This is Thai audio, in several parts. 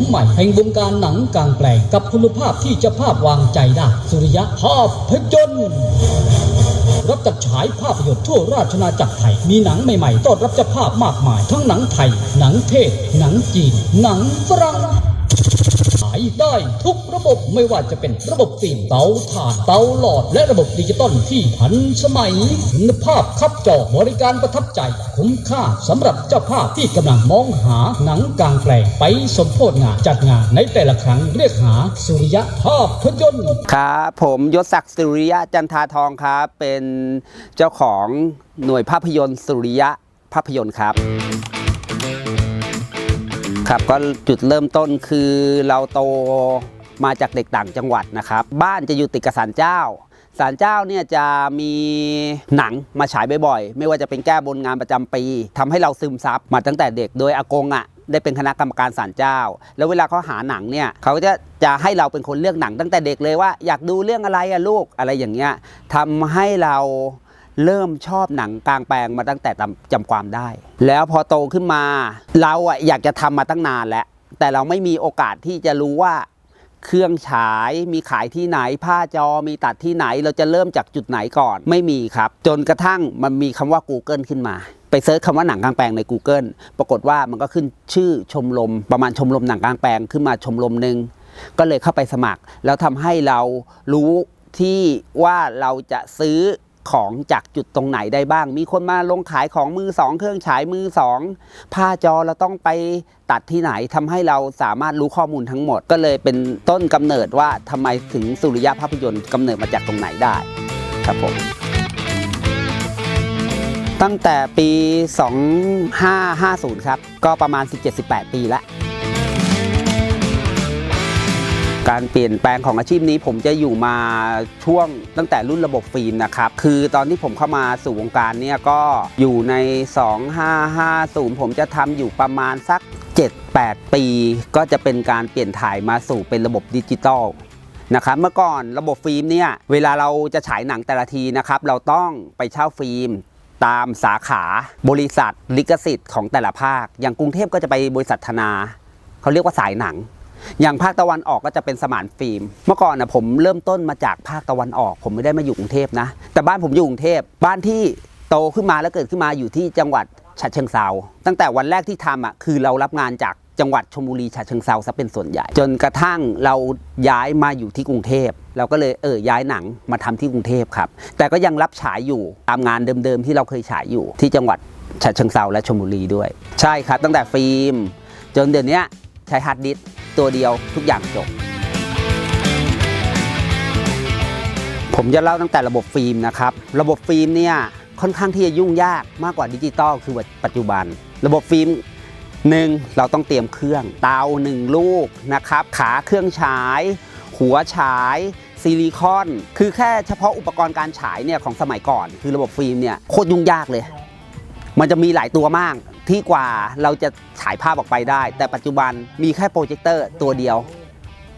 มใหม่แห่งวงการหนังกลางแปลงกับคุณภาพที่จะภาพวางใจได้ สุริยะภาพพยนตร์รับจัดฉายภาพยนตร์ทั่วราชนาจักรไทย มีหนังใหม่ๆต้อนรับจะภาพมากมาย ทั้งหนังไทย หนังเทศ หนังจีน หนังฝรั่งายได้ทุกระบบไม่ว่าจะเป็นระบบฟิล์มเตาถ่านเตาหลอด และระบบดิจิตอลที่ทันสมัยคุณภาพคับจอบริการประทับใจ คุ้มค่าสำหรับเจ้าภาพที่กำลังมองหาหนังกลางแปลงไปสมโพธงานจัดงานในแต่ละครั้งเรียกหาสุริยะภาพยนตร์ครับผมยศศักดิ์สุริยะจันทาทองครับเป็นเจ้าของหน่วยภาพยนตร์สุริยะภาพยนตร์ครับ ครับก็จุดเริ่มต้นคือเราโตมาจากเด็กต่างจังหวัดนะครับ บ้านจะอยู่ติดกับศาลเจ้าศาลเจ้าเนี่ยจะมีหนังมาฉายบ่อยๆ ไม่ว่าจะเป็นแก้บนงานประจำปีทำให้เราซึมซับมาตั้งแต่เด็กโดยอากงอะได้เป็นคณะกรรมการศาลเจ้า แล้วเวลาเขาหาหนังเนี่ยเขาจะจะให้เราเป็นคนเลือกหนังตั้งแต่เด็กเลยว่า อยากดูเรื่องอะไรอะลูกอะไรอย่างเงี้ยทำให้เรา เริ่มชอบหนังกลางแปลงมาตั้งแต่จำความได้ แล้วพอโตขึ้นมา เราอะอยากจะทำมาตั้งนานแล้ว แต่เราไม่มีโอกาสที่จะรู้ว่า เครื่องฉายมีขายที่ไหน ผ้าจอมีตัดที่ไหน เราจะเริ่มจากจุดไหนก่อน ไม่มีครับ จนกระทั่งมันมีคำว่า Google ขึ้นมาไปเซิร์ชคำว่าหนังกลางแปลงใน Google ปรากฏว่ามันก็ขึ้นชื่อชมรม ประมาณชมรมหนังกลางแปลงขึ้นมาชมรมหนึ่งก็เลยเข้าไปสมัคร แล้วทำให้เรารู้ที่ว่าเราจะซื้อ ของจากจุดตรงไหนได้บ้าง มีคนมาลงขายของมือสองเครื่องฉายมือสองผ้าจอเราต้องไปตัดที่ไหนทำให้เราสามารถรู้ข้อมูลทั้งหมด ก็เลยเป็นต้นกำเนิดว่าทำไมถึงสุริยะภาพยนตร์กำเนิดมาจากตรงไหนได้ ครับผมตั้งแต่ปี 2550 ครับ ก็ประมาณ 17-18 ปีแล้ว การเปลี่ยนแปลงของอาชีพนี้ผมจะอยู่มาช่วงตั้งแต่รุ่นระบบฟิล์มนะครับ คือตอนที่ผมเข้ามาสู่วงการเนี่ยก็อยู่ใน 2550 ผมจะทำอยู่ประมาณสัก 7-8 ปี ก็จะเป็นการเปลี่ยนถ่ายมาสู่เป็นระบบดิจิตอลนะครับเมื่อก่อนระบบฟิล์มเนี่ยเวลาเราจะฉายหนังแต่ละทีนะครับเราต้องไปเช่าฟิล์มตามสาขาบริษัทลิขสิทธิ์ของแต่ละภาค อย่างกรุงเทพก็จะไปบริษัทธนา เขาเรียกว่าสายหนัง อย่างภาคตะวันออกก็จะเป็นสมานฟิล์ม เมื่อก่อนนะผมเริ่มต้นมาจากภาคตะวันออก ผมไม่ได้มาอยู่กรุงเทพนะ แต่บ้านผมอยู่กรุงเทพบ้านที่โตขึ้นมาแล้วเกิดขึ้นมาอยู่ที่จังหวัดฉะเชิงเซาตั้งแต่วันแรกที่ทำอะคือเรารับงานจากจังหวัดชลบุรีฉะเชิงเซาซะเป็นส่วนใหญ่ จนกระทั่งเราย้ายมาอยู่ที่กรุงเทพเราก็เลยเออย้ายหนังมาทำที่กรุงเทพครับ แต่ก็ยังรับฉายอยู่ตามงานเดิมๆที่เราเคยฉายอยู่ที่จังหวัดฉะเชิงเซาและชลบุรีด้วย ใช่ครับ ตั้งแต่ฟิล์ม จนเดี๋ยวนี้ใช้ฮาร์ดดิส ตัวเดียวทุกอย่างจบ ผมจะเล่าตั้งแต่ระบบฟิล์มนะครับ ระบบฟิล์มเนี่ยค่อนข้างที่จะยุ่งยากมากกว่าดิจิตอลคือปัจจุบัน ระบบฟิล์มหนึ่งเราต้องเตรียมเครื่อง เตาหนึ่งลูกนะครับ ขาเครื่องฉาย หัวฉายซิลิคอน คือแค่เฉพาะอุปกรณ์การฉายเนี่ยของสมัยก่อน คือระบบฟิล์มเนี่ยโคตรยุ่งยากเลย มันจะมีหลายตัวมาก ที่กว่าเราจะฉายภาพออกไปได้ แต่ปัจจุบันมีแค่โปรเจคเตอร์ตัวเดียว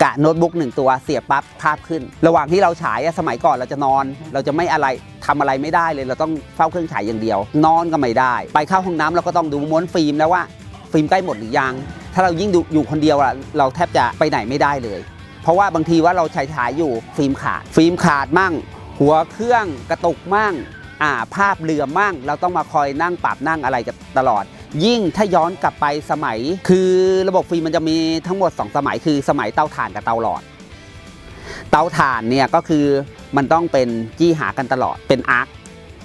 กะโน้ตบุ๊กหนึ่งตัวเสียบปั๊บภาพขึ้น ระหว่างที่เราฉายอะสมัยก่อนเราจะนอน เราจะไม่อะไรทำอะไรไม่ได้เลย เราต้องเฝ้าเครื่องฉายอย่างเดียว นอนก็ไม่ได้ ไปเข้าห้องน้ำเราก็ต้องดูม้วนฟิล์มแล้วว่าฟิล์มใกล้หมดหรือยัง ถ้าเรายิ่งอยู่คนเดียวอะเราแทบจะไปไหนไม่ได้เลย เพราะว่าบางทีว่าเราฉายฉายอยู่ฟิล์มขาด ฟิล์มขาดมั่ง หัวเครื่องกระตุกมั่งอ่าภาพเหลื่อมั่ง เราต้องมาคอยนั่งปรับนั่งอะไรกันตลอด ยิ่งถ้าย้อนกลับไปสมัย คือระบบฟิล์มมันจะมีทั้งหมด 2 สมัย คือสมัยเตาถ่านกับเตาหลอด เตาถ่านเนี่ยก็คือมันต้องเป็นจี้หากันตลอดเป็นอาร์ค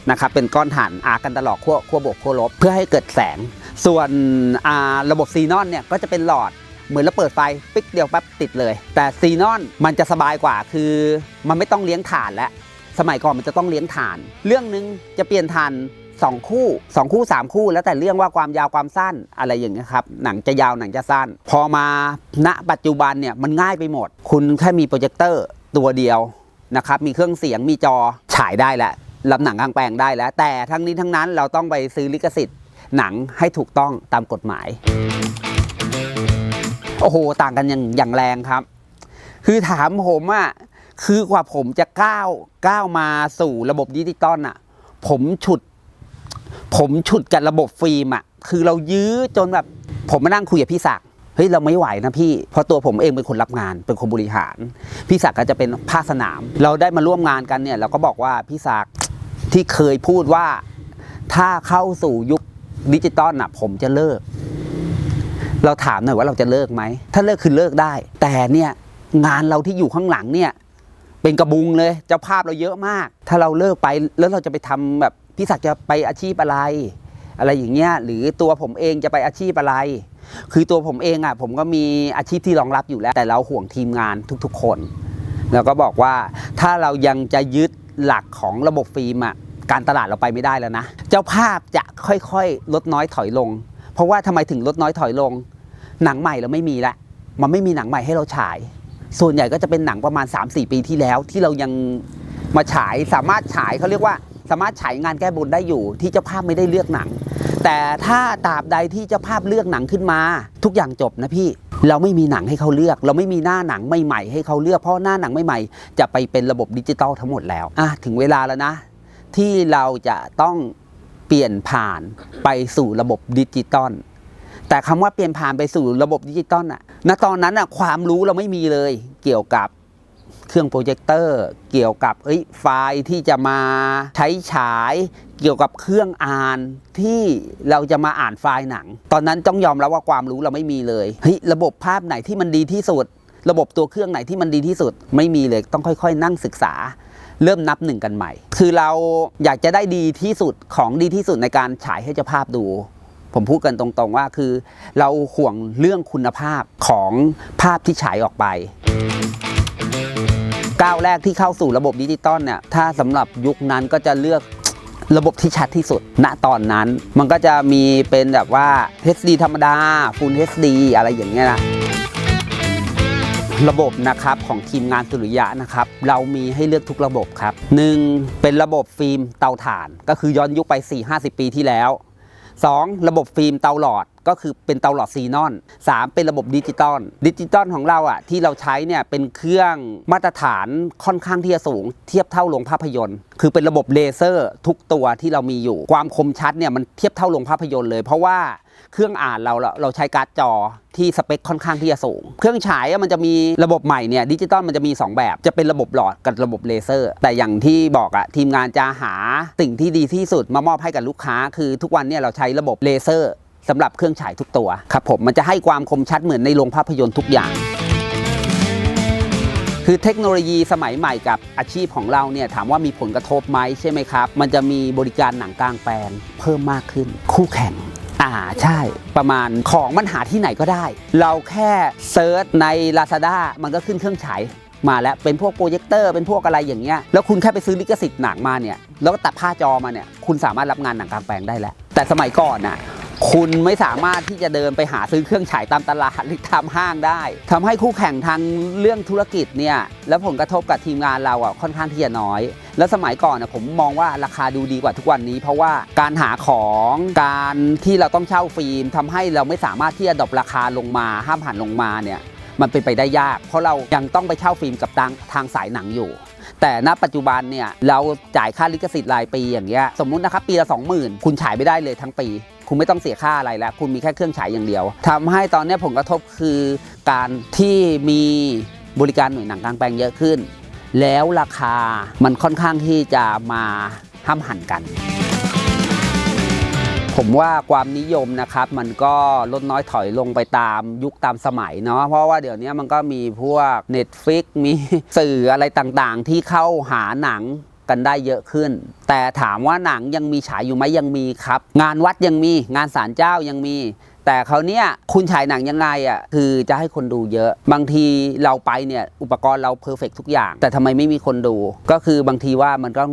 นะครับเป็นก้อนถ่านอาร์คกันตลอดขั้วขั้วบวกขั้วลบเพื่อให้เกิดแสง ส่วนระบบซีนอนเนี่ยก็จะเป็นหลอดเหมือนเราเปิดไฟปิ๊กเดียวปั๊บติดเลย แต่ซีนอนมันจะสบายกว่าคือมันไม่ต้องเลี้ยงถ่านแล้วสมัยก่อนมันจะต้องเลี้ยงถ่าน เรื่องหนึงจะเปลี่ยนถ่าน สองคู่สองคู่สามคู่ แล้วแต่เรื่องว่าความยาวความสั้นอะไรอย่างเงี้ยครับหนังจะยาวหนังจะสั้น พอมาณปัจจุบันเนี่ยมันง่ายไปหมด คุณแค่มีโปรเจคเตอร์ตัวเดียวนะครับมีเครื่องเสียงมีจอฉายได้แล้วรับหนังกลางแปลงได้แล้ว แต่ทั้งนี้ทั้งนั้นเราต้องไปซื้อลิขสิทธิ์หนังให้ถูกต้องตามกฎหมาย โอ้โห ต่างกันอย่างอย่างแรงครับ คือถามผมอะคือกว่าผมจะก้าวก้าวมาสู่ระบบดิจิตอลอะผมฉุด ผมฉุดกับระบบฟิล์มอะคือเรายื้อจนแบบผมมานั่งคุยกับพี่ศักดิ์เฮ้ยเราไม่ไหวนะพี่ เพราะตัวผมเองเป็นคนรับงาน เป็นคนบริหาร พี่ศักดิ์ก็จะเป็นภาคสนาม เราได้มาร่วมงานกันเนี่ยเราก็บอกว่าพี่ศักดิ์ที่เคยพูดว่าถ้าเข้าสู่ยุคดิจิตอลน่ะ ผมจะเลิก เราถามหน่อยว่าเราจะเลิกไหม ถ้าเลิกคือเลิกได้ แต่เนี่ยงานเราที่อยู่ข้างหลังเนี่ย เป็นกระบุงเลยเจ้าภาพเราเยอะมาก ถ้าเราเลิกไปแล้วเราจะไปทำแบบ พี่ศักดิ์จะไปอาชีพอะไร อะไรอย่างเงี้ยหรือตัวผมเองจะไปอาชีพอะไร คือตัวผมเองอะผมก็มีอาชีพที่รองรับอยู่แล้ว แต่เราห่วงทีมงานทุกๆ คนแล้วก็บอกว่าถ้าเรายังจะยึดหลักของระบบฟิล์มอะการตลาดเราไปไม่ได้แล้วนะ เจ้าภาพจะค่อยๆ ลดน้อยถอยลง เพราะว่าทำไมถึงลดน้อยถอยลง หนังใหม่เราไม่มีละมันไม่มีหนังใหม่ให้เราฉาย ส่วนใหญ่ก็จะเป็นหนังประมาณ 3-4 ปีที่แล้วที่เรายังมาฉายสามารถฉายเขาเรียกว่า สามารถฉายงานแก้บนได้อยู่ ที่เจ้าภาพไม่ได้เลือกหนัง แต่ถ้าตราบใดที่เจ้าภาพเลือกหนังขึ้นมา ทุกอย่างจบนะพี่เราไม่มีหนังให้เขาเลือก เราไม่มีหน้าหนังใหม่ๆให้เขาเลือกเพราะหน้าหนังใหม่ๆจะไปเป็นระบบดิจิตอลทั้งหมดแล้วอะถึงเวลาแล้วนะ ที่เราจะต้องเปลี่ยนผ่านไปสู่ระบบดิจิตอลแต่คำว่าเปลี่ยนผ่านไปสู่ระบบดิจิตอลน่ะณตอนนั้นน่ะความรู้เราไม่มีเลยเกี่ยวกับ เครื่องโปรเจคเตอร์ เกี่ยวกับไฟล์ที่จะมาใช้ฉาย เกี่ยวกับเครื่องอ่านที่เราจะมาอ่านไฟล์หนัง ตอนนั้นต้องยอมรับว่าความรู้เราไม่มีเลยเฮ้ยระบบภาพไหนที่มันดีที่สุด ระบบตัวเครื่องไหนที่มันดีที่สุด ไม่มีเลยต้องค่อยๆ นั่งศึกษาเริ่มนับหนึ่งกันใหม่ คือเราอยากจะได้ดีที่สุดของดีที่สุดในการฉายให้เจ้าภาพดู ผมพูดกันตรงๆว่าคือ เราห่วงเรื่องคุณภาพของภาพที่ฉายออกไป ก้าวแรกที่เข้าสู่ระบบดิจิตอลเนี่ยถ้าสำหรับยุคนั้นก็จะเลือกระบบที่ชัดที่สุด ณ ตอนนั้น มันก็จะมีเป็นแบบว่า HD ธรรมดา Full HD อะไรอย่างเงี้ยนะ ระบบนะครับของทีมงานสุริยะนะครับ เรามีให้เลือกทุกระบบครับ 1. เป็นระบบฟิล์มเตาถ่าน ก็คือย้อนยุคไป 4-50 ปีที่แล้ว 2. ระบบฟิล์มเตาหลอดก็คือเป็นเตาหลอดซีนอน 3. เป็นระบบดิจิตอลดิจิตอลของเราอะที่เราใช้เนี่ยเป็นเครื่องมาตรฐานค่อนข้างที่จะสูง เทียบเท่าโรงภาพยนตร์ คือเป็นระบบเลเซอร์ทุกตัวที่เรามีอยู่ ความคมชัดเนี่ยมันเทียบเท่าโรงภาพยนตร์เลย เพราะว่า เครื่องอ่านเราเราเราใช้การ์ดจอที่สเปคค่อนข้างที่จะสูง เครื่องฉายมันจะมีระบบใหม่เนี่ยดิจิตอลมันจะมี 2 แบบ จะเป็นระบบหลอดกับระบบเลเซอร์ แต่อย่างที่บอกอะทีมงานจะหาสิ่งที่ดีที่สุดมามอบให้กับลูกค้า คือทุกวันเนี่ยเราใช้ระบบเลเซอร์สำหรับเครื่องฉายทุกตัวครับผมมันจะให้ความคมชัดเหมือนในโรงภาพยนตร์ทุกอย่างคือเทคโนโลยีสมัยใหม่กับอาชีพของเราเนี่ยถามว่ามีผลกระทบไหมใช่ไหมครับ มันจะมีบริการหนังกลางแปลงเพิ่มมากขึ้น คู่แข่ง อ่าใช่ประมาณของมันหาที่ไหนก็ได้ เราแค่เซิร์ชใน Lazada มันก็ขึ้นเครื่องฉายมาแล้วเป็นพวกโปรเจคเตอร์เป็นพวกอะไรอย่างเงี้ยแล้วคุณแค่ไปซื้อลิขสิทธิ์หนังมาเนี่ยแล้วก็ตัดผ้าจอมาเนี่ยคุณสามารถรับงานหนังกลางแปลงได้แล้ว แต่สมัยก่อนน่ะ คุณไม่สามารถที่จะเดินไปหาซื้อเครื่องฉายตามตลาดหรือตามห้างได้ทำให้คู่แข่งทางเรื่องธุรกิจเนี่ยแล้วผลกระทบกับทีมงานเราอะค่อนข้างที่จะน้อย แล้วสมัยก่อนนะผมมองว่าราคาดูดีกว่าทุกวันนี้ เพราะว่าการหาของการที่เราต้องเช่าฟิล์มทำให้เราไม่สามารถที่จะดรอปราคาลงมา ห้ามหันลงมาเนี่ยมันเป็นไปได้ยาก เพราะเรายังต้องไปเช่าฟิล์มกับทางทางสายหนังอยู่ แต่ณปัจจุบันเนี่ยเราจ่ายค่าลิขสิทธิ์รายปีอย่างเงี้ยสมมุตินะครับปีละ20,000 คุณฉายไม่ได้เลยทั้งปี คุณไม่ต้องเสียค่าอะไรแล้ว คุณมีแค่เครื่องฉายอย่างเดียวทำให้ตอนนี้ผลกระทบคือการที่มีบริการหน่วยหนังกลางแปลงเยอะขึ้น แล้วราคามันค่อนข้างที่จะมาห้ามหันกัน ผมว่าความนิยมนะครับ มันก็ลดน้อยถอยลงไปตามยุคตามสมัยเนาะเพราะว่าเดี๋ยวนี้มันก็มีพวก Netflix มีสื่ออะไรต่างๆ ที่เข้าหาหนัง กันได้เยอะขึ้น แต่ถามว่าหนังยังมีฉายอยู่ไหมยังมีครับ งานวัดยังมีงานศาลเจ้ายังมี แต่เขาวเนี้ยคุณฉายหนังยังไงอะคือจะให้คนดูเยอะ บางทีเราไปเนี่ยอุปกรณ์เราเพอร์เฟกทุกอย่าง แต่ทำไมไม่มีคนดู ก็คือบางทีว่ามันต้อง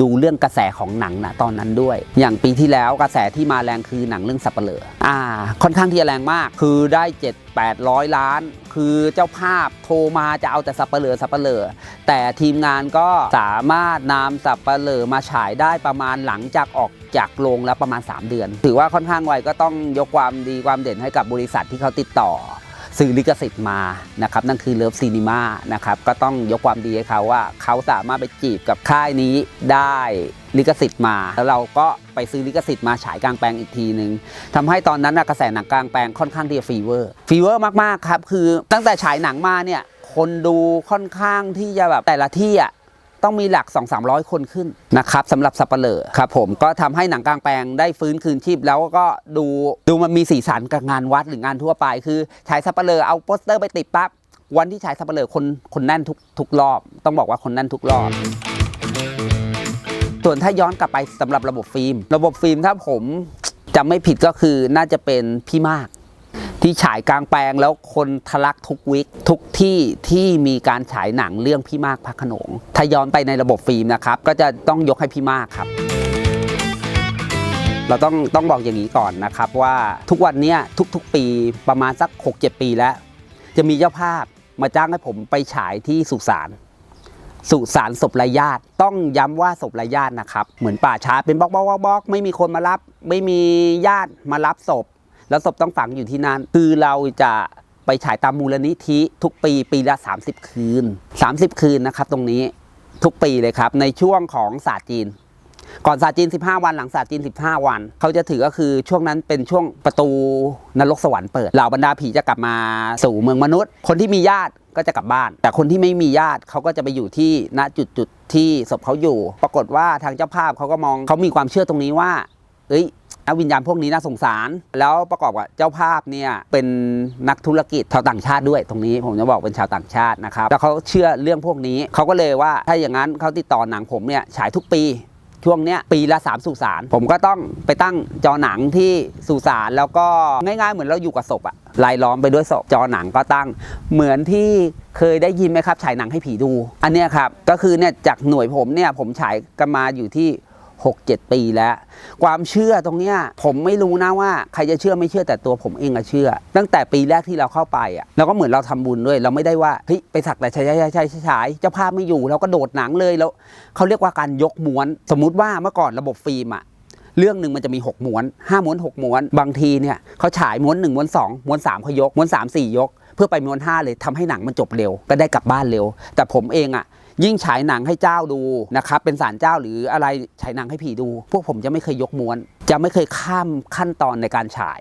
ดูเรื่องกระแสของหนังนะตอนนั้นด้วย อย่างปีที่แล้วกระแสที่มาแรงคือหนังเรื่องสับเปลืออ่า ค่อนข้างที่จะแรงมากคือได้7 8 0 0 ล้าน คือเจ้าภาพโทรมาจะเอาแต่สับเปลือสับเปลือแต่ทีมงานก็สามารถนำสับเปลือมาฉายได้ประมาณหลังจากออกจากโรงแล้วประมาณ 3 เดือน ถือว่าค่อนข้างไวก็ต้องยกความดีความเด่นให้กับ บริษัทที่เขาติดต่อ ซื้อลิขสิทธิ์มานะครับนั่นคือเลิฟซีนีมานะครับก็ต้องยกความดีให้เขาว่าเขาสามารถไปจีบกับค่ายนี้ได้ลิขสิทธิ์มา แล้วเราก็ไปซื้อลิขสิทธิ์มาฉายกลางแปลงอีกทีหนึ่งทำให้ตอนนั้นกระแสหนังกลางแปลงค่อนข้างที่จะฟีเวอร์ฟีเวอร์มากๆครับคือตั้งแต่ฉายหนังมาเนี่ยคนดูค่อนข้างที่จะแบบแต่ละที่อะ ต้องมีหลัก 2 3 0 0 คนขึ้นนะครับสำหรับสับเปลอครับผมก็ทำให้หนังกลางแปลงได้ฟื้นคืนชีพแล้วก็ดูดูมันมีสีสันกับงานวัดหรืองานทั่วไป คือฉายสับเปลอเอาโปสเตอร์ไปติดปั๊บวันที่ฉายสับเปลอคนคนแน่นทุกทุกรอบ ต้องบอกว่าคนแน่นทุกรอบส่วนถ้าย้อนกลับไปสำหรับระบบฟิล์ม ระบบฟิล์มถ้าผมจำไม่ผิดก็คือน่าจะเป็นพี่มาก ที่ฉายกลางแปลงแล้วคนทะลักทุกวิกทุกที่ที่มีการฉายหนังเรื่องพี่มากพระขนงถ้าย้อนไปในระบบฟิล์มนะครับ ก็จะต้องยกให้พี่มากครับ เราต้องต้องบอกอย่างนี้ก่อนนะครับว่าทุกวันนี้ทุกๆปีประมาณสัก 6-7 ปีแล้ว จะมีเจ้าภาพมาจ้างให้ผมไปฉายที่สุสานสุสานศพรายญาติ ต้องย้ำว่าศพรายญาตินะครับ เหมือนป่าช้าเป็นบล็อกบล็อกบล็อกไม่มีคนมารับ ไม่มีญาติมารับศพ แล้วศพต้องฝังอยู่ที่นั่น คือเราจะไปฉายตามมูลนิธิทุกปีปีละ 30 คืน 30 คืนนะครับตรงนี้ทุกปีเลยครับ ในช่วงของศาสตร์จีน ก่อนศาสตร์จีน 15 วันหลังศาสตร์จีน 15 วัน เขาจะถือก็คือช่วงนั้นเป็นช่วงประตูนรกสวรรค์เปิดเหล่าบรรดาผีจะกลับมาสู่เมืองมนุษย์ คนที่มีญาติก็จะกลับบ้าน แต่คนที่ไม่มีญาติเขาก็จะไปอยู่ที่ณจุดจุดที่ศพเขาอยู่ ปรากฏว่าทางเจ้าภาพเขาก็มองเขามีความเชื่อตรงนี้ว่า เอ้ย นักวิญญาณพวกนี้น่าสงสาร แล้วประกอบกับเจ้าภาพเนี่ยเป็นนักธุรกิจชาวต่างชาติด้วย ตรงนี้ผมจะบอกเป็นชาวต่างชาตินะครับแล้วเขาเชื่อเรื่องพวกนี้เขาก็เลยว่าถ้าอย่างนั้นเขาติดต่อหนังผมเนี่ยฉายทุกปีช่วงเนี้ยปีละ3สุสานผมก็ต้องไปตั้งจอหนังที่สุสานแล้วก็ง่ายๆ เหมือนเราอยู่กับศพอะลายล้อมไปด้วยศพจอหนังก็ตั้งเหมือนที่เคยได้ยินไหมครับฉายหนังให้ผีดู อันเนี้ยครับก็คือเนี่ยจากหน่วยผมเนี่ยผมฉายกันมาอยู่ที่ 6-7 ปีแล้ว ความเชื่อตรงเนี้ยผมไม่รู้นะว่าใครจะเชื่อไม่เชื่อแต่ตัวผมเองอะเชื่อ ตั้งแต่ปีแรกที่เราเข้าไปอะเราก็เหมือนเราทำบุญด้วย เราไม่ได้ว่าเฮ้ยไปสักแต่ใช่ใช่ใช่ใช่เจ้าภาพไม่อยู่เราก็โดดหนังเลยแล้วเขาเรียกว่าการยกม้วน สมมุติว่าเมื่อก่อนระบบฟิล์มอะเรื่องหนึ่งมันจะมี 6 ม้วน 5 ม้วน 6 ม้วน บางทีเนี่ยเขาฉายม้วน 1 ม้วน 2 ม้วน3เขายก ม้วน 3 4 ยก เพื่อไปม้วน 5 เลยทำให้หนังมันจบเร็ว ก็ได้กลับบ้านเร็ว แต่ผมเองอะ ยิ่งฉายหนังให้เจ้าดูนะครับเป็นสารเจ้าหรืออะไรฉายหนังให้ผีดู พวกผมจะไม่เคยยกม้วน จะไม่เคยข้ามขั้นตอนในการฉาย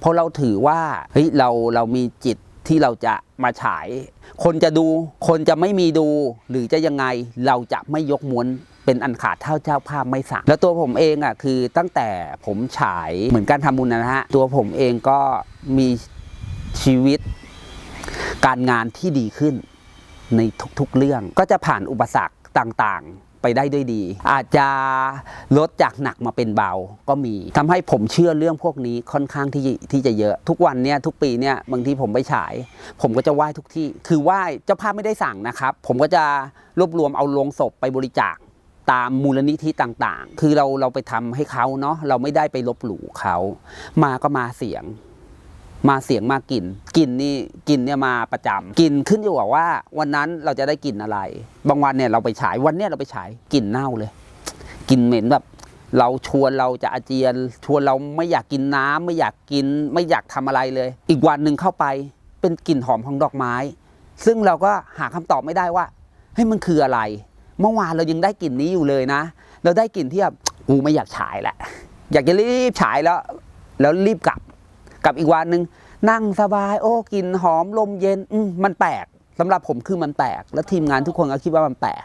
เพราะเราถือว่าเฮ้ยเราเรามีจิตที่เราจะมาฉาย คนจะดู คนจะไม่มีดู หรือจะยังไงเราจะไม่ยกม้วนเป็นอันขาดเท่าเจ้าภาพไม่สั่ง แล้วตัวผมเองอะคือตั้งแต่ผมฉายเหมือนการทำบุญนะฮะตัวผมเองก็มีชีวิต การงานที่ดีขึ้น ในทุกๆเรื่องก็จะผ่านอุปสรรคต่างๆ ไปได้ด้วยดี อาจจะลดจากหนักมาเป็นเบาก็มีทำให้ผมเชื่อเรื่องพวกนี้ค่อนข้างที่ที่จะเยอะ ทุกวันเนี่ยทุกปีเนี่ยบางทีผมไปฉาย ผมก็จะไหว้ทุกที่ คือไหว้เจ้าภาพไม่ได้สั่งนะครับ ผมก็จะรวบรวมเอาโลงศพไปบริจาคตามมูลนิธิต่างๆ คือเราเราไปทำให้เขาเนาะเราไม่ได้ไปลบหลู่เขามาก็มาเสียง มาเสียงมากลิ่นกลิ่นนี่กลิ่นเนี่ยมาประจำกลิ่นขึ้นอยู่กับว่า วันนั้นเราจะได้กลิ่นอะไร บางวันเนี่ยเราไปฉายวันเนี้ยเราไปฉายกลิ่นเน่าเลยกลิ่นเหม็นแบบเราชวนเราจะอาเจียน ชวนเราไม่อยากกินน้ำไม่อยากกิน ไม่อยากทำอะไรเลย อีกวันหนึ่งเข้าไปเป็นกลิ่นหอมของดอกไม้ ซึ่งเราก็หาคำตอบไม่ได้ว่าเฮ้ยมันคืออะไร เมื่อวานเรายังได้กลิ่นนี้อยู่เลยนะ เราได้กลิ่นที่แบบกูไม่อยากฉายแหละ อยากจะรีบฉายแล้ว แล้วรีบกลับ กับอีกวันหนึ่งนั่งสบาย โอ้กลินหอมลมเย็นอืมมันแปลกสำหรับผมคือมันแปลก และทีมงานทุกคนก็คิดว่ามันแปลก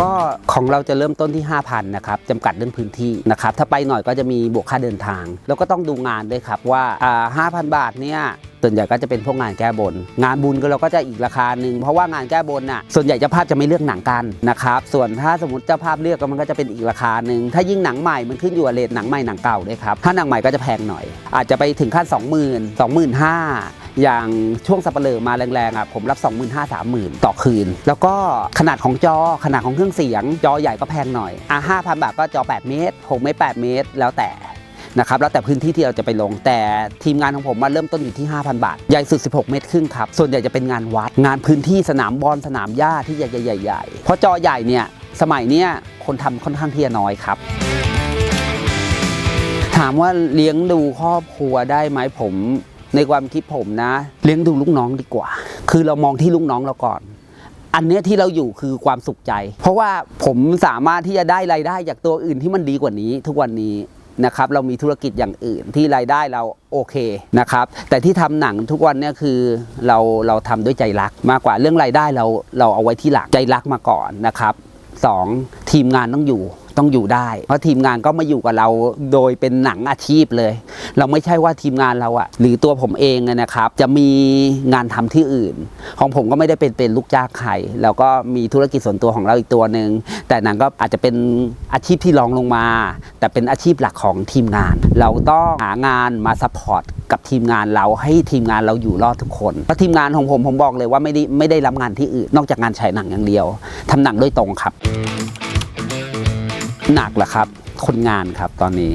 ก็ ของเราจะเริ่มต้นที่ 5,000นะครับจำกัดเรื่องพื้นที่นะครับถ้าไปหน่อยก็จะมีบวกค่าเดินทาง แล้วก็ต้องดูงานด้วยครับว่าอ่า5,000บาทเนี่ยส่วนใหญ่ก็จะเป็นพวกงานแก้บน งานบุญก็เราก็จะอีกราคาหนึ่งเพราะว่างานแก้บนน่ะส่วนใหญ่เจ้าภาพจะไม่เลือกหนังกันนะครับส่วนถ้าสมมติเจ้าภาพเลือกก็มันก็จะเป็นอีกราคาหนึ่งถ้ายิ่งหนังใหม่มันขึ้นอยู่กับเรทหนังใหม่หนังเก่าด้วยครับถ้าหนังใหม่ก็จะแพงหน่อย อาจจะไปถึงขั้น 20,000 25,000 อย่างช่วงสัปเหร่อมาแรงๆอะผมรับ 25,000 30,000 ต่อคืน แล้วก็ขนาดของจอขนาดของเครื่องเสียง จอใหญ่ก็แพงหน่อยอะ5,000 บาทก็จอ 8 เมตร6เมตร8เมตร แล้วแต่นะครับแล้วแต่พื้นที่ที่เราจะไปลง แต่ทีมงานของผมมาเริ่มต้นอยู่ที่ 5,000 บาท ใหญ่สุด 16 เมตรครึ่งครับ ส่วนใหญ่จะเป็นงานวัด งานพื้นที่สนามบอลสนามหญ้าที่ใหญ่ ๆ ๆ เพราะจอใหญ่เนี่ยสมัยเนี้ยคนทำค่อนข้างที่จะน้อยครับ ถามว่าเลี้ยงดูครอบครัวได้ไหมผม ในความคิดผมนะ เลี้ยงดูลูกน้องดีกว่า คือเรามองที่ลูกน้องเราก่อน อันเนี้ยที่เราอยู่คือความสุขใจ เพราะว่าผมสามารถที่จะได้รายได้จากตัวอื่นที่มันดีกว่านี้ ทุกวันนี้นะครับเรามีธุรกิจอย่างอื่นที่รายได้เราโอเคนะครับแต่ที่ทำหนังทุกวันเนี่ยคือเราเราทำด้วยใจรักมากกว่าเรื่องรายได้เราเราเอาไว้ที่หลังใจรักมาก่อนนะครับสองทีมงานต้องอยู่ ต้องอยู่ได้ เพราะทีมงานก็มาอยู่กับเราโดยเป็นหนังอาชีพเลย เราไม่ใช่ว่าทีมงานเราอะหรือตัวผมเองนะครับ จะมีงานทำที่อื่น ของผมก็ไม่ได้เป็นเป็นลูกจ้างใครแล้วก็มีธุรกิจส่วนตัวของเราอีกตัวหนึ่งแต่หนังก็อาจจะเป็นอาชีพที่รองลงมา แต่เป็นอาชีพหลักของทีมงาน เราต้องหางานมาซัพพอร์ตกับทีมงานเราให้ทีมงานเราอยู่รอดทุกคนเพราะทีมงานของผมผมบอกเลยว่าไม่ได้ไม่ได้รับงานที่อื่น นอกจากงานฉายหนังอย่างเดียวทำหนังโดยตรงครับ หนักเหรอครับ คนงานครับตอนนี้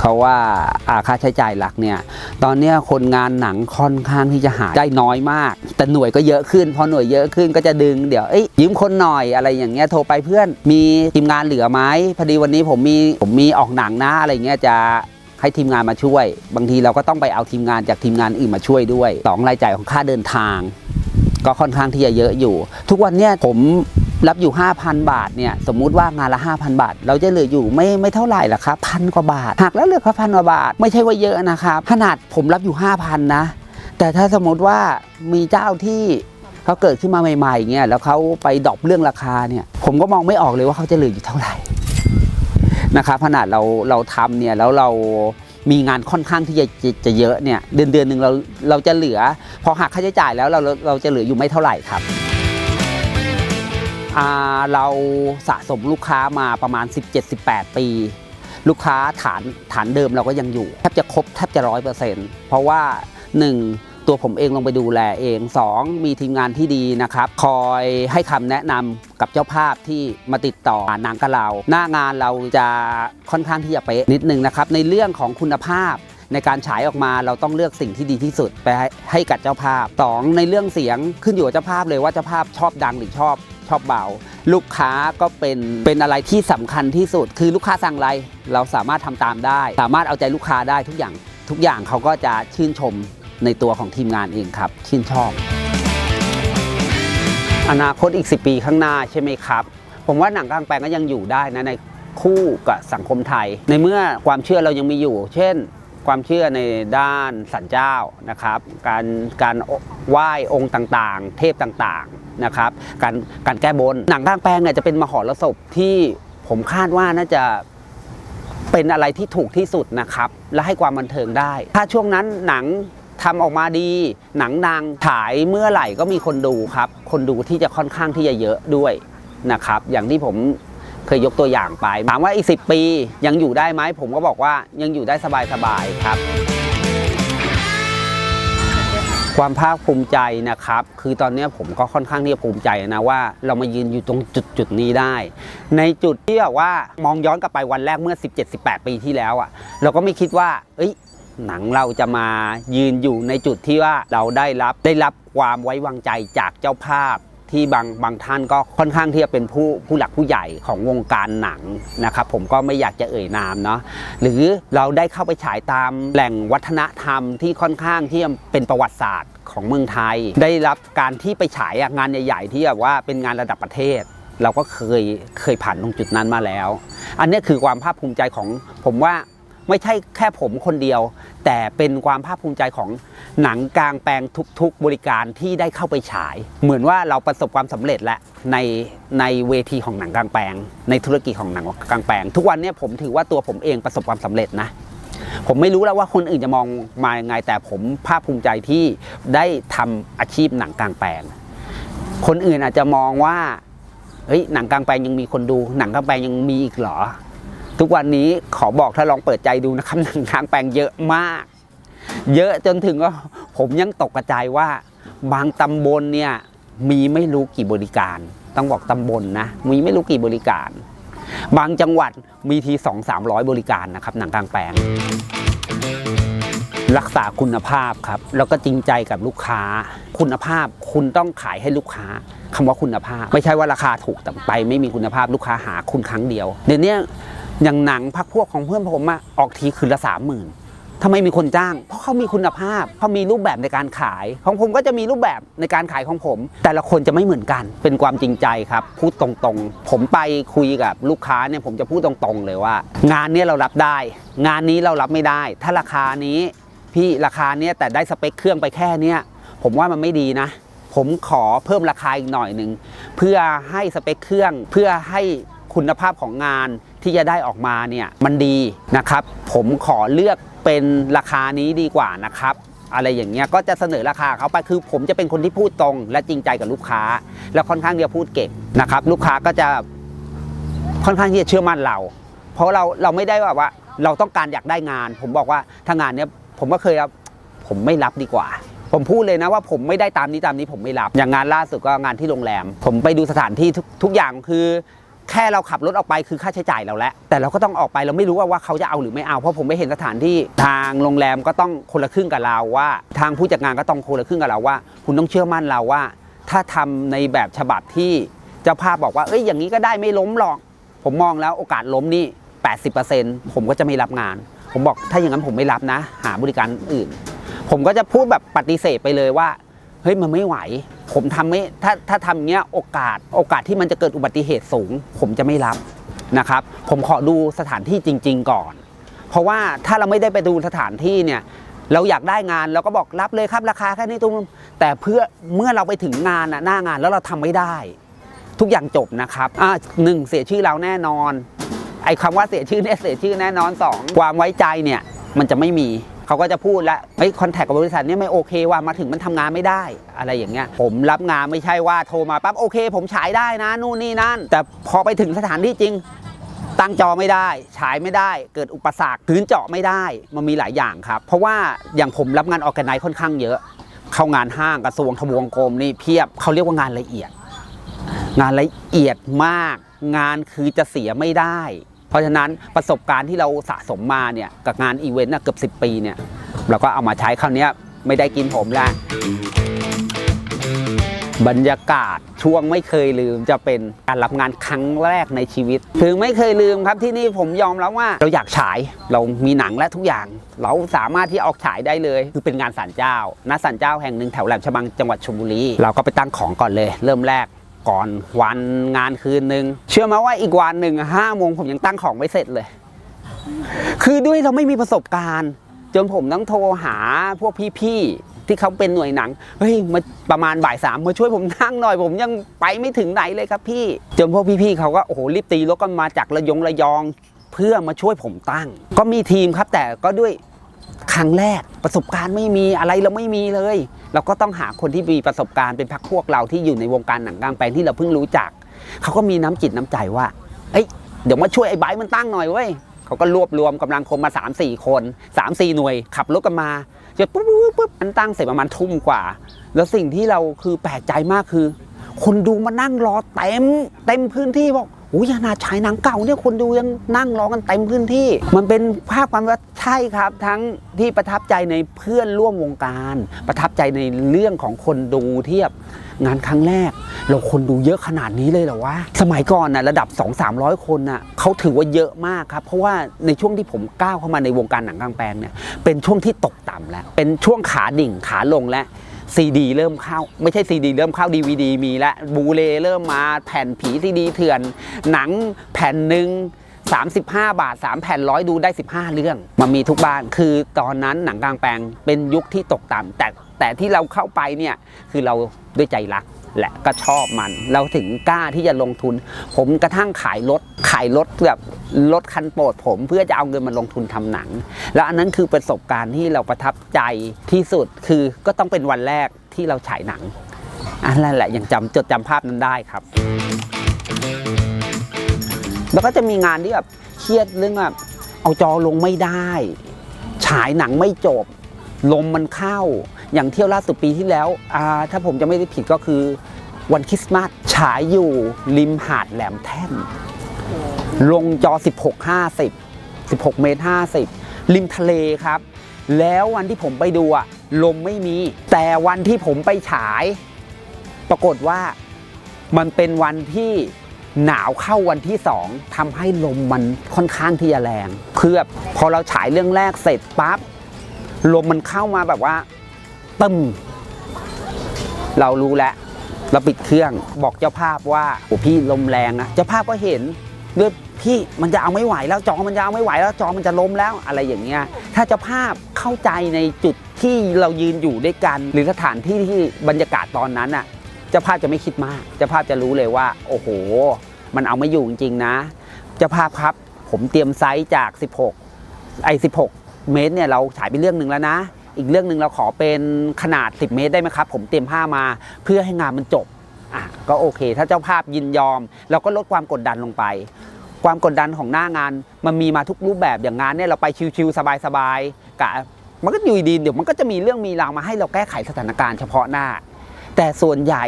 เขาว่าอาค่าใช้จ่ายหลักเนี่ย ตอนนี้คนงานหนังค่อนข้างที่จะหาได้น้อยมาก แต่หน่วยก็เยอะขึ้น พอหน่วยเยอะขึ้นก็จะดึงเดี๋ยวเอ้ยยืมคนหน่อยอะไรอย่างเงี้ยโทรไปเพื่อนมีทีมงานเหลือไหมพอดีวันนี้ผมมีผมมีออกหนังนะอะไรเงี้ยจะให้ทีมงานมาช่วย บางทีเราก็ต้องไปเอาทีมงานจากทีมงานอื่นมาช่วยด้วยสองรายจ่ายของค่าเดินทาง ก็ค่อนข้างที่จะเยอะอยู่ ทุกวันเนี่ยผมรับอยู่ 5,000 บาทเนี่ยสมมุติว่างานละ 5,000 บาท เราจะเหลืออยู่ไม่ไม่เท่าไหร่หรอกครับพันกว่าบาทหักแล้วเหลือแค่พันกว่าบาท ไม่ใช่ว่าเยอะนะครับขนาดผมรับอยู่ 5,000 นะ แต่ถ้าสมมติว่ามีเจ้าที่เขาเกิดขึ้นมาใหม่ๆเงี้ยแล้วเขาไปดรอปเรื่องราคาเนี่ยผมก็มองไม่ออกเลยว่าเขาจะเหลืออยู่เท่าไหร่นะครับขนาดเราเราทำเนี่ยแล้วเรา มีงานค่อนข้างที่จะจะจะเยอะเนี่ยเดือนเดือนหนึ่งเราเราจะเหลือ พอหักค่าใช้จ่ายแล้วเราเราเราจะเหลืออยู่ไม่เท่าไหร่ครับอ่าเราสะสมลูกค้ามาประมาณ 17-18 ปี ลูกค้าฐานฐานเดิมเราก็ยังอยู่แทบจะครบแทบจะร้อยเปอร์เซ็นต์เพราะว่า 1. ตัวผมเองลงไปดูแลเอง 2. มีทีมงานที่ดีนะครับ คอยให้คำแนะนำกับเจ้าภาพที่มาติดต่อนังกับเรา หน้างานเราจะค่อนข้างที่จะเป๊ะนิดนึงนะครับในเรื่องของคุณภาพในการฉายออกมาเราต้องเลือกสิ่งที่ดีที่สุดไปให้ใหกับเจ้าภาพ 2. ในเรื่องเสียงขึ้นอยู่กับเจ้าภาพเลยว่าเจ้าภาพชอบดังหรือชอบชอบเบา ลูกค้าก็เป็นเป็นอะไรที่สำคัญที่สุด คือลูกค้าสั่งอะไรเราสามารถทำตามได้ สามารถเอาใจลูกค้าได้ทุกอย่างทุกอย่างเขาก็จะชื่นชม ในตัวของทีมงานเองครับ ชื่นชอบ อนาคตอีก 10 ปีข้างหน้าใช่ไหมครับ ผมว่าหนังกลางแปลงก็ยังอยู่ได้นะในคู่กับสังคมไทย ในเมื่อความเชื่อเรายังมีอยู่ เช่น ความเชื่อในด้านสันเจ้านะครับ การการไหว้องค์ต่างๆ เทพต่างๆนะครับ การการแก้บนหนังกลางแปลงเนี่ยจะเป็นมหรสพที่ผมคาดว่าน่าจะเป็นอะไรที่ถูกที่สุดนะครับ และให้ความบันเทิงได้ ถ้าช่วงนั้นหนัง ทำออกมาดี หนังดังฉายเมื่อไหร่ก็มีคนดูครับ คนดูที่จะค่อนข้างที่จะเยอะด้วยนะครับ อย่างที่ผมเคยยกตัวอย่างไป ถามว่าอีก 10 ปียังอยู่ได้ไหม ผมก็บอกว่ายังอยู่ได้สบายๆครับ ความภาคภูมิใจนะครับ คือตอนนี้ผมก็ค่อนข้างที่จะภูมิใจนะว่าเรามายืนอยู่ตรงจุดจุดนี้ได้ ในจุดที่แบบว่ามองย้อนกลับไปวันแรกเมื่อ 17-18 ปีที่แล้วอะ่ะ เราก็ไม่คิดว่า เอ้ย หนังเราจะมายืนอยู่ในจุดที่ว่าเราได้รับได้รับความไว้วางใจจากเจ้าภาพที่บางบางท่านก็ค่อนข้างที่จะเป็นผู้ผู้หลักผู้ใหญ่ของวงการหนังนะครับผมก็ไม่อยากจะเอ่ยนามเนาะหรือเราได้เข้าไปฉายตามแหล่งวัฒนธรรมที่ค่อนข้างที่จะเป็นประวัติศาสตร์ของเมืองไทย ได้รับการที่ไปฉายงานใหญ่ ๆ ที่แบบว่าเป็นงานระดับประเทศ เราก็เคยเคยผ่านตรงจุดนั้นมาแล้ว อันนี้คือความภาคภูมิใจของผมว่า ไม่ใช่แค่ผมคนเดียว แต่เป็นความภาคภูมิใจของหนังกลางแปลงทุกๆ บริการที่ได้เข้าไปฉาย เหมือนว่าเราประสบความสำเร็จแล้วในในเวทีของหนังกลางแปลง ในธุรกิจของหนังกลางแปลง ทุกวันนี้ผมถือว่าตัวผมเองประสบความสำเร็จนะผมไม่รู้แล้วว่าคนอื่นจะมองมายังไง แต่ผมภาคภูมิใจที่ได้ทำอาชีพหนังกลางแปลง คนอื่นอาจจะมองว่าเฮ้ยหนังกลางแปลงยังมีคนดู หนังกลางแปลงยังมีอีกเหรอ ทุกวันนี้ขอบอกถ้าลองเปิดใจดูนะครับหนังกลางแปลงเยอะมาก เยอะจนถึงก็ผมยังตกกระจายว่า บางตำบลเนี่ยมีไม่รู้กี่บริการ ต้องบอกตำบลนะ มีไม่รู้กี่บริการ บางจังหวัดมีทีสองสามร้อยบริการนะครับหนังกลางแปลง รักษาคุณภาพครับ แล้วก็จริงใจกับลูกค้า คุณภาพคุณต้องขายให้ลูกค้าคำว่าคุณภาพ ไม่ใช่ว่าราคาถูกแต่ไป ไม่มีคุณภาพลูกค้าหาคุณครั้งเดียว เดี๋ยวนี้ อย่างหนังพักพวกของเพื่อนผมอะออกทีคืนละสามหมื่นทำไมมีคนจ้าง เพราะเขามีคุณภาพเขามีรูปแบบในการขาย ของผมก็จะมีรูปแบบในการขายของผม แต่ละคนจะไม่เหมือนกัน เป็นความจริงใจครับ พูดตรงๆ ผมไปคุยกับลูกค้าเนี่ยผมจะพูดตรงๆเลยว่า งานเนี้ยเรารับได้ งานนี้เรารับไม่ได้ ถ้าราคานี้พี่ราคาเนี้ยแต่ได้สเปคเครื่องไปแค่เนี้ยผมว่ามันไม่ดีนะ ผมขอเพิ่มราคาอีกหน่อยหนึ่งเพื่อให้สเปคเครื่องเพื่อให้คุณภาพของงาน ที่จะได้ออกมาเนี่ยมันดีนะครับ ผมขอเลือกเป็นราคานี้ดีกว่านะครับอะไรอย่างเงี้ยก็จะเสนอราคาเขาไปคือผมจะเป็นคนที่พูดตรง และจริงใจกับลูกค้า แล้วค่อนข้างจะพูดเก่งนะครับ ลูกค้าก็จะค่อนข้างที่จะเชื่อมั่นเรา เพราะเราเราไม่ได้แบบว่า เราต้องการอยากได้งาน ผมบอกว่าถ้างานเนี้ยผมก็เคยรับผมไม่รับดีกว่า ผมพูดเลยนะว่าผมไม่ได้ตามนี้ตามนี้ผมไม่รับ อย่างงานล่าสุดก็งานที่โรงแรม ผมไปดูสถานที่ทุกทุกอย่างคือ แค่เราขับรถออกไปคือค่าใช้จ่ายเราแล้ว แต่เราก็ต้องออกไปเราไม่รู้ว่าว่าเขาจะเอาหรือไม่เอา เพราะผมไม่เห็นสถานที่ทางโรงแรมก็ต้องคนละครึ่งกับเราว่า ทางผู้จัดงานก็ต้องคนละครึ่งกับเราว่า คุณต้องเชื่อมั่นเราว่า ถ้าทำในแบบฉบับที่เจ้าภาพบอกว่าเอ้ยอย่างนี้ก็ได้ไม่ล้มหรอก ผมมองแล้วโอกาสล้มนี่ 80%ผมก็จะไม่รับงาน ผมบอกถ้าอย่างนั้นผมไม่รับนะ หาบริการอื่น ผมก็จะพูดแบบปฏิเสธไปเลยว่า ฮ้ยมันไม่ไหว ผมทำไม่ถ้าถ้าทำเงี้ยโอกาสโอกาสที่มันจะเกิดอุบัติเหตุสูง ผมจะไม่รับนะครับ ผมขอดูสถานที่จริง ๆ ก่อน เพราะว่าถ้าเราไม่ได้ไปดูสถานที่เนี่ยเราอยากได้งานเราก็บอกรับเลยครับราคาแค่นี้ตรงนั้นแต่เพื่อเมื่อเราไปถึงงานน่ะหน้างานแล้วเราทำไม่ได้ ทุกอย่างจบนะครับอ่าหนึ่งเสียชื่อเราแน่นอนไอ้คำว่าเสียชื่อเนี่ยเสียชื่อแน่นอนสองความไว้ใจเนี่ยมันจะไม่มี เขาก็จะพูดแล้วเฮ้ยคอนแทคกับบริษัทนี้ไม่โอเคว่ามาถึงมันทำงานไม่ได้อะไรอย่างเงี้ยผมรับงานไม่ใช่ว่าโทรมาปั๊บโอเค ผมฉายได้นะนู่นนี่นั่น แต่พอไปถึงสถานที่จริงตั้งจอไม่ได้ ฉายไม่ได้ เกิดอุปสรรคพื้นเจาะไม่ได้ มันมีหลายอย่างครับ เพราะว่าอย่างผมรับงานออแกไนซ์ค่อนข้างเยอะ เข้างานห้างกระทรวงทบวงกรมนี่เพียบเขาเรียกว่างานละเอียด งานละเอียดมาก งานคือจะเสียไม่ได้ เพราะฉะนั้นประสบการณ์ที่เราสะสมมาเนี่ยกับงานอีเวนต์น่ะเกือบ 10 ปีเนี่ยเราก็เอามาใช้คราวนี้ไม่ได้กินผมแล้วบรรยากาศช่วงไม่เคยลืมจะเป็นการรับงานครั้งแรกในชีวิต ถึงไม่เคยลืมครับที่นี่ผมยอมรับว่าเราอยากฉายเรามีหนังและทุกอย่าง เราสามารถที่ออกฉายได้เลย คือเป็นงานสันเจ้าณสันเจ้าแห่งหนึ่งแถวแหลมฉบังจังหวัดชลบุรีเราก็ไปตั้งของก่อนเลย เริ่มแรก ก่อนวันงานคืนหนึ่งเชื่อไหมว่าอีกวันหนึ่งห้าโมงผมยังตั้งของไม่เสร็จเลย คือด้วยเราไม่มีประสบการณ์ จนผมต้องโทรหาพวกพี่ๆที่เขาเป็นหน่วยหนังเฮ้ยมาประมาณบ่ายสามมาช่วยผมนั่งหน่อย ผมยังไปไม่ถึงไหนเลยครับพี่ จนพวกพี่ๆเขาก็โอ้โหรีบตีรถกันมาจากระยองระยอง เพื่อมาช่วยผมตั้ง ก็มีทีมครับแต่ก็ด้วยครั้งแรกประสบการณ์ไม่มีอะไรเราไม่มีเลย เราก็ต้องหาคนที่มีประสบการณ์เป็นพักพวกเราที่อยู่ในวงการหนังกลางแปลงที่เราเพิ่งรู้จัก เขาก็มีน้ำจิตน้ำใจว่า เอ้ยเดี๋ยวมาช่วยไอ้ไบร์มันตั้งหน่อยเว้ยเขาก็รวบรวมกำลังคนมา 3 4 คน 3 4 หน่วย ขับรถกันมาเจะปุ๊บปุ๊บปุ๊บมันตั้งเสร็จประมาณทุ่มกว่า แล้วสิ่งที่เราคือแปลกใจมากคือ คนดูมานั่งรอเต็มเต็มพื้นที่บอกโอ้ยนาดฉายหนังเก่าเนี่ยคนดูยังนั่งรอกันเต็มพื้นที่ มันเป็นภาพความว่า ใช่ครับทั้งที่ประทับใจในเพื่อนร่วมวงการ ประทับใจในเรื่องของคนดูเทียบงานครั้งแรก เราคนดูเยอะขนาดนี้เลยเหรอวะสมัยก่อนนะระดับ 2 3 0 0 คนน่ะเขาถือว่าเยอะมากครับ เพราะว่าในช่วงที่ผมก้าวเข้ามาในวงการหนังกลางแปลงเนี่ยเป็นช่วงที่ตกต่ำแล้ว เป็นช่วงขาดิ่งขาลงและซีดีเริ่มเข้า ไม่ใช่ซีดีเริ่มเข้าดีวดีมีแล้วบูเลเริ่มมาแผ่นผีซีดีเถื่อน หนังแผ่นหนึ่ง 35 บาท 3 แผ่นร้อยดูได้ 15 เรื่อง มันมีทุกบ้าน คือตอนนั้นหนังกลางแปลงเป็นยุคที่ตกต่ำแต่แต่ที่เราเข้าไปเนี่ยคือเราด้วยใจรักและก็ชอบมัน เราถึงกล้าที่จะลงทุน ผมกระทั่งขายรถขายรถแบบรถคันโปรดผมเพื่อจะเอาเงินมาลงทุนทำหนัง แล้วอันนั้นคือประสบการณ์ที่เราประทับใจที่สุดคือก็ต้องเป็นวันแรกที่เราฉายหนังอันนั้นแหละยังจำจดจำภาพนั้นได้ครับ แล้วก็จะมีงานที่แบบเครียดเรื่องแบบเอาจอลงไม่ได้ ฉายหนังไม่จบ ลมมันเข้า อย่างเที่ยวล่าสุดปีที่แล้วถ้าผมจะไม่ได้ผิดก็คือวันคริสต์มาสฉายอยู่ริมหาดแหลมแท่น ลงจอ 16 50 16 เมตร 50 ริมทะเลครับ แล้ววันที่ผมไปดูอะลมไม่มี แต่วันที่ผมไปฉาย ปรากฏว่ามันเป็นวันที่ หนาวเข้าวันที่สองทำให้ลมมันค่อนข้างที่จะแรงคือแบบพอเราฉายเรื่องแรกเสร็จปั๊บลมมันเข้ามาแบบว่าตึมเรารู้แล้วเราปิดเครื่องบอกเจ้าภาพว่าโอ้พี่ลมแรงอะเจ้าภาพก็เห็นด้วยพี่มันจะเอาไม่ไหวแล้วจอมันจะเอาไม่ไหวแล้วจอมันจะล้มแล้วอะไรอย่างเงี้ยถ้าเจ้าภาพเข้าใจในจุดที่เรายืนอยู่ด้วยกัน หรือสถานที่ที่บรรยากาศตอนนั้นอะ จ้าภาพจะไม่คิดมากเจ้าภาพจะรู้เลยว่า โอ้โห มันเอาไม่อยู่จริงๆนะเจ้าภาพครับ ผมเตรียมไซส์จาก 16 ไอ้ 16 เมตรเนี่ยเราฉายไปเรื่องหนึ่งแล้วนะ อีกเรื่องหนึ่งเราขอเป็นขนาด 10 เมตรได้ไหมครับ ผมเตรียมผ้ามาเพื่อให้งานมันจบอะก็โอเค ถ้าเจ้าภาพยินยอม เราก็ลดความกดดันลงไป ความกดดันของหน้างานมันมีมาทุกรูปแบบอย่างงานเนี่ยเราไปชิวๆสบายๆกะมันก็อยู่ดีเดี๋ยวมันก็จะมีเรื่องมีราวมาให้เราแก้ไขสถานการณ์เฉพาะหน้า แต่ส่วนใหญ่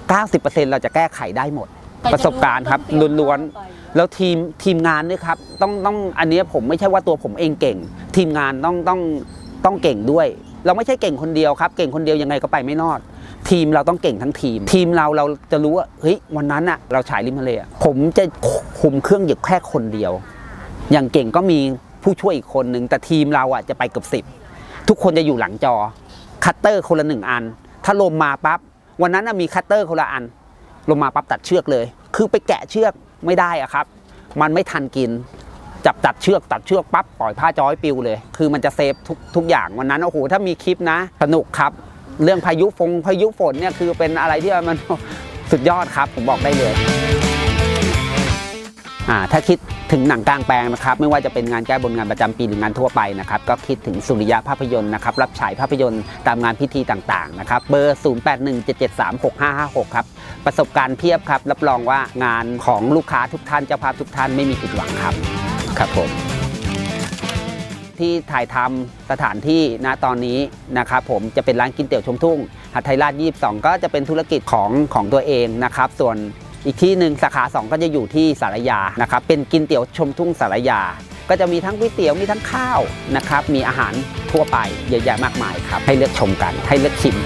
90%เราจะแก้ไขได้หมด ประสบการณ์ครับล้วนๆแล้วทีมทีมงานด้วยครับต้องต้องอันเนี้ยผมไม่ใช่ว่าตัวผมเองเก่ง ทีมงานต้องต้องต้องเก่งด้วย เราไม่ใช่เก่งคนเดียวครับ เก่งคนเดียวยังไงก็ไปไม่รอด ทีมเราต้องเก่งทั้งทีม ทีมเราเราจะรู้ว่าเฮ้ยวันนั้นอะเราฉายริมทะเลอะผมจะคุมเครื่องอยู่แค่คนเดียว อย่างเก่งก็มีผู้ช่วยอีกคนนึงแต่ทีมเราอะจะไปเกือบสิบทุกคนจะอยู่หลังจอคัตเตอร์คนละหนึ่งอัน ถ้าลมมาปั๊บวันนั้นมีคัตเตอร์คนละอัน ลมมาปั๊บตัดเชือกเลย คือไปแกะเชือกไม่ได้อะครับ มันไม่ทันกิน จับตัดเชือกตัดเชือกปั๊บปล่อยผ้าจอยปิวเลย คือมันจะเซฟทุกทุกอย่างวันนั้นโอ้โหถ้ามีคลิปนะ สนุกครับ เรื่องพายุฟงพายุฝนเนี่ยคือเป็นอะไรที่มันสุดยอดครับ ผมบอกได้เลย ถ้าคิดถึงหนังกลางแปลงนะครับไม่ว่าจะเป็นงานแก้บนงานประจำปีหรืองานทั่วไปนะครับก็คิดถึงสุริยะภาพยนตร์นะครับรับฉายภาพยนตร์ตามงานพิธีต่างๆนะครับเบอร์ 0817736556 ครับ ประสบการณ์เพียบครับ รับรองว่างานของลูกค้าทุกท่านเจ้าภาพทุกท่านไม่มีผิดหวังครับครับผมที่ถ่ายทำสถานที่ณตอนนี้นะครับผมจะเป็นร้านกินเตี๋ยวชมทุ่งหัดไทยราช22 ก็จะเป็นธุรกิจของของตัวเองนะครับส่วน อีกที่หนึ่งสาขา 2 ก็จะอยู่ที่สารยานะครับเป็นกินเตี๋ยวชมทุ่งสารยา ก็จะมีทั้งก๋วยเตี๋ยวมีทั้งข้าวนะครับมีอาหารทั่วไปเยอะแยะมากมายครับให้เลือกชมกันให้เลือกชิม